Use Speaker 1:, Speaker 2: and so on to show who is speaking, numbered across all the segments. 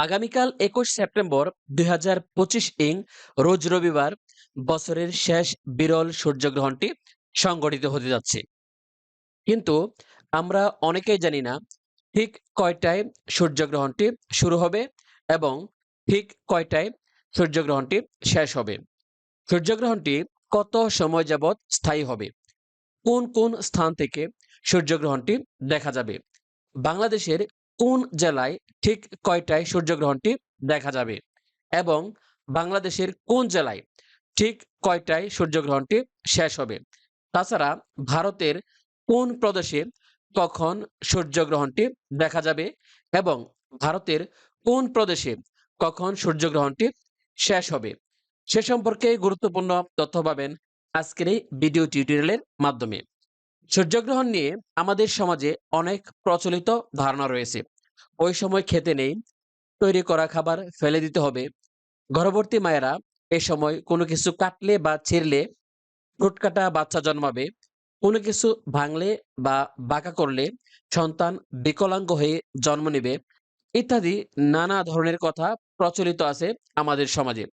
Speaker 1: আগামীকাল একুশ সেপ্টেম্বর দুই হাজার পঁচিশ ইং, রোজ রবিবার বছরের শেষ বিরল সূর্যগ্রহণটি সংগঠিত হতে যাচ্ছে। কিন্তু আমরা অনেকেই জানি না ঠিক কয়টায় সূর্যগ্রহণটি শুরু হবে এবং ঠিক কয়টায় সূর্যগ্রহণটি শেষ হবে। সূর্যগ্রহণটি কত সময় যাবৎ স্থায়ী হবে? কোন কোন স্থান থেকে সূর্যগ্রহণটি দেখা যাবে? বাংলাদেশের কোন জেলায় ঠিক কয়টায় সূর্যগ্রহণটি দেখা যাবে? এবং বাংলাদেশের কোন জেলায় ঠিক কয়টায় সূর্যগ্রহণটি শেষ হবে? তাছাড়া ভারতের কোন প্রদেশে কখন সূর্যগ্রহণটি দেখা যাবে? এবং ভারতের কোন প্রদেশে কখন সূর্যগ্রহণটি শেষ হবে? সে সম্পর্কে গুরুত্বপূর্ণ তথ্য পাবেন আজকের এই ভিডিও টিউটোরিয়ালের মাধ্যমে। সূর্যগ্রহণ নিয়ে আমাদের সমাজে অনেক প্রচলিত ধারণা রয়েছে। ওই সময় খেতে নেই। তৈরি করা খাবার ফেলে দিতে হবে। গর্ভবতী মায়েরা এ সময় কোনো কিছু কাটলে বা ছিঁড়লে ঠোঁট কাটা বাচ্চা জন্মাবে। কোনো কিছু ভাঙলে বা বাঁকা করলে সন্তান বিকলাঙ্গ হয়ে জন্ম নেবে। ইত্যাদি নানা ধরনের কথা প্রচলিত আছে আমাদের সমাজে।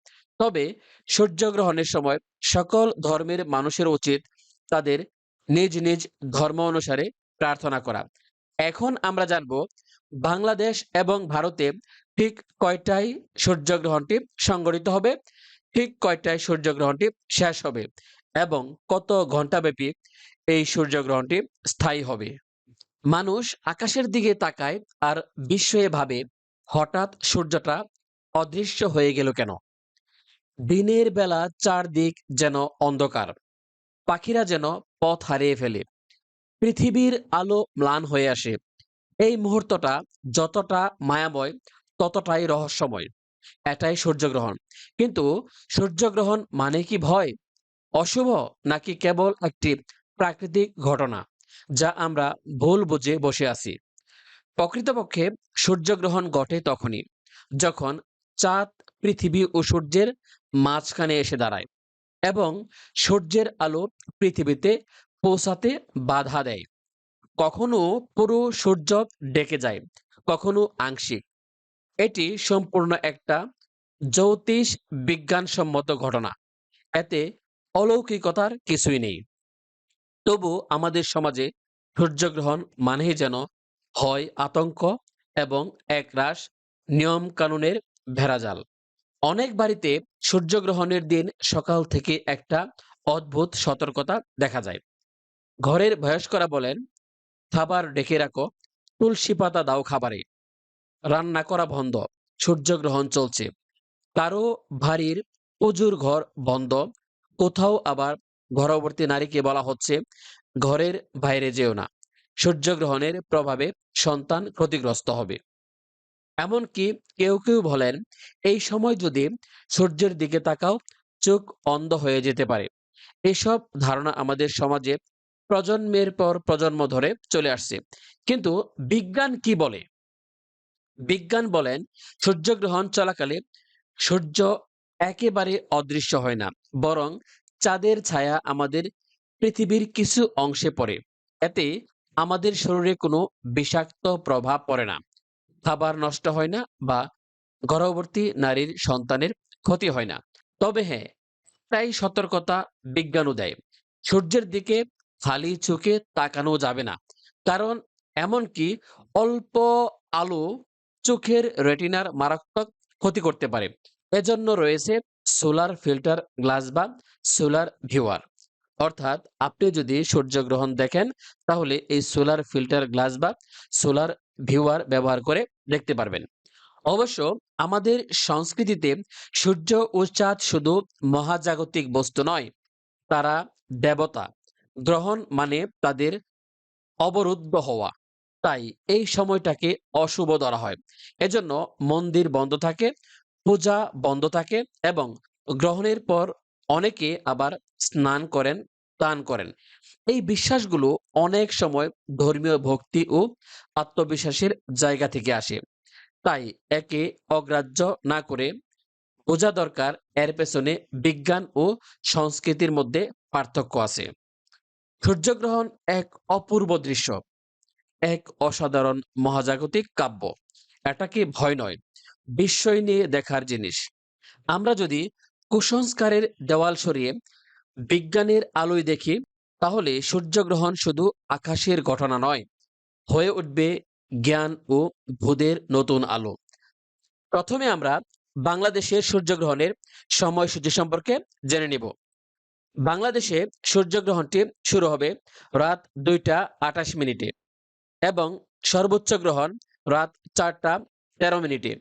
Speaker 1: তবে সূর্যগ্রহণের সময় সকল ধর্মের মানুষের উচিত তাদের নিজ নিজ ধর্ম অনুসারে প্রার্থনা করা। এখন আমরা জানব বাংলাদেশ এবং ভারতে ঠিক কয়টায় সূর্যগ্রহণটি সংগঠিত হবে? ঠিক কয়টায় সূর্যগ্রহণটি শেষ হবে? এবং কত ঘণ্টা ঘন্টাব্যাপী এই সূর্যগ্রহণটি স্থায়ী হবে? মানুষ আকাশের দিকে তাকায় আর বিস্ময়ে ভাবে, হঠাৎ সূর্যটা অদৃশ্য হয়ে গেল কেন? দিনের বেলা চারদিক যেন অন্ধকার, পাখিরা যেন পথ হারিয়ে ফেলে, পৃথিবীর আলো ম্লান হয়ে আসে এই মুহূর্তটা যতটা মায়াময়, ততটাই রহস্যময়। এটাই সূর্যগ্রহণ। কিন্তু সূর্যগ্রহণ মানে কি ভয়, অশুভ নাকি কেবল একটি প্রাকৃতিক ঘটনা, যা আমরা ভুল বুঝে বসে আছি? প্রকৃতপক্ষে সূর্যগ্রহণ ঘটে তখনই, যখন চাঁদ, পৃথিবী ও সূর্যের মাঝখানে এসে দাঁড়ায় এবং সূর্যের আলো পৃথিবীতে পৌঁছাতে বাধা দেয়। কখনো পুরো সূর্য ডেকে যায়, কখনো আংশিক। এটি সম্পূর্ণ একটা জ্যোতিষ বিজ্ঞানসম্মত ঘটনা। এতে অলৌকিকতার কিছুই নেই। তবু আমাদের সমাজে সূর্যগ্রহণ মানেই যেন হয় আতঙ্ক এবং একরাশ নিয়ম কানুনের ভেড়াজাল। অনেক বাড়িতে সূর্যগ্রহণের দিন সকাল থেকে একটা অদ্ভুত সতর্কতা দেখা যায়। ঘরের বয়স্করা বলেন খাবার ডেকে রাখো। তুলসী পাতা দাও খাবারে। রান্না করা বন্ধ। সূর্যগ্রহণ চলছে। কারও বাড়ির প্রচুর ঘর বন্ধ। কোথাও আবার ঘরবর্তী নারীকে বলা হচ্ছে, ঘরের বাইরে যেও না। সূর্যগ্রহণের প্রভাবে সন্তান ক্ষতিগ্রস্ত হবে। এমনকি কেউ কেউ বলেন, এই সময় যদি সূর্যের দিকে তাকাও, চোখ অন্ধ হয়ে যেতে পারে। এসব ধারণা আমাদের সমাজে প্রজন্মের পর প্রজন্ম ধরে চলে আসছে। কিন্তু বিজ্ঞান কি বলে? বিজ্ঞান বলেন, সূর্যগ্রহণ চলাকালে সূর্য একেবারে অদৃশ্য হয় না, বরং চাঁদের ছায়া আমাদের পৃথিবীর কিছু অংশে পড়ে। এতে আমাদের শরীরে কোনো বিষাক্ত প্রভাব পড়ে না, খাবার নষ্ট হয় না বা গর্ভবর্তী নারীর সন্তানের ক্ষতি হয় না। তবে হ্যাঁ তাই সতর্কতা বিজ্ঞানও দেয়, সূর্যের দিকে খালি চোখে তাকানো যাবে না। কারণ এমনকি অল্প আলো চোখের রেটিনার মারাত্মক ক্ষতি করতে পারে। এজন্য রয়েছে সোলার ফিল্টার গ্লাস বা সোলার ভিউয়ার অর্থাৎ আপনি যদি সূর্যগ্রহণ দেখেন, তাহলে এই সোলার ফিল্টার গ্লাস বা সোলার ভিউয়ার ব্যবহার করে দেখতে পারবেন। অবশ্য আমাদের সংস্কৃতিতে সূর্য ও চাঁদ শুধু মহাজাগতিক বস্তু নয়, তারা দেবতা। গ্রহণ মানে তাদের অবরুদ্ধ হওয়া। তাই এই সময়টাকে অশুভ ধরা হয়। এজন্য মন্দির বন্ধ থাকে, পূজা বন্ধ থাকে এবং গ্রহণের পর অনেকে আবার স্নান করেন, দান করেন। এই বিশ্বাসগুলো অনেক সময় ধর্মীয় ভক্তি ও আত্মবিশ্বাসের জায়গা থেকে আসে। তাই একে অগ্রাহ্য না করে বোঝা দরকার, এর পেছনে বিজ্ঞান ও সংস্কৃতির মধ্যে পার্থক্য আছে। সূর্যগ্রহণ এক অপূর্ব দৃশ্য, এক অসাধারণ মহাজাগতিক কাব্য। এটা কি ভয় নয়? বিস্ময় নিয়ে দেখার জিনিস। আমরা যদি কুসংস্কারের দেওয়াল সরিয়ে বিজ্ঞানের আলোয় দেখি, তাহলে সূর্যগ্রহণ শুধু আকাশের ঘটনা নয়, হয়ে উঠবে জ্ঞান ও ভূদের নতুন আলো। প্রথমে আমরা বাংলাদেশের সূর্যগ্রহণের সময়সূচি সম্পর্কে জেনে নিব। বাংলাদেশে সূর্যগ্রহণটি শুরু হবে রাত দুইটা আঠাশ মিনিটে এবং সর্বোচ্চ গ্রহণ রাত চারটা তেরো মিনিটে।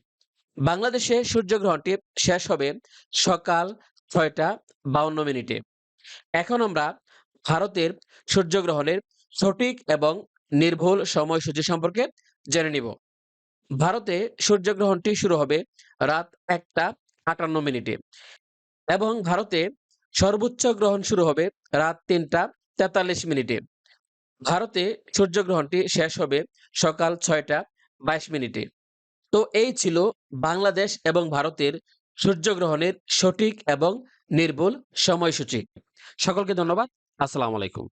Speaker 1: বাংলাদেশে সূর্যগ্রহণটি শেষ হবে সকাল ছয়টা বাউন্ন মিনিটে। এখন আমরা ভারতের সূর্যগ্রহণের সঠিক এবং নির্ভুল সময়সূচি সম্পর্কে জেনে নিব। ভারতে সূর্যগ্রহণটি শুরু হবে রাত একটা আটান্ন মিনিটে এবং ভারতে সর্বোচ্চ গ্রহণ শুরু হবে রাত তিনটা তেতাল্লিশ মিনিটে। ভারতে সূর্যগ্রহণটি শেষ হবে সকাল ছয়টা বাইশ মিনিটে। তো এই ছিল বাংলাদেশ এবং ভারতের সূর্যগ্রহণের সঠিক এবং নির্ভুল সময়সূচি। সকলকে ধন্যবাদ। আসসালামু আলাইকুম।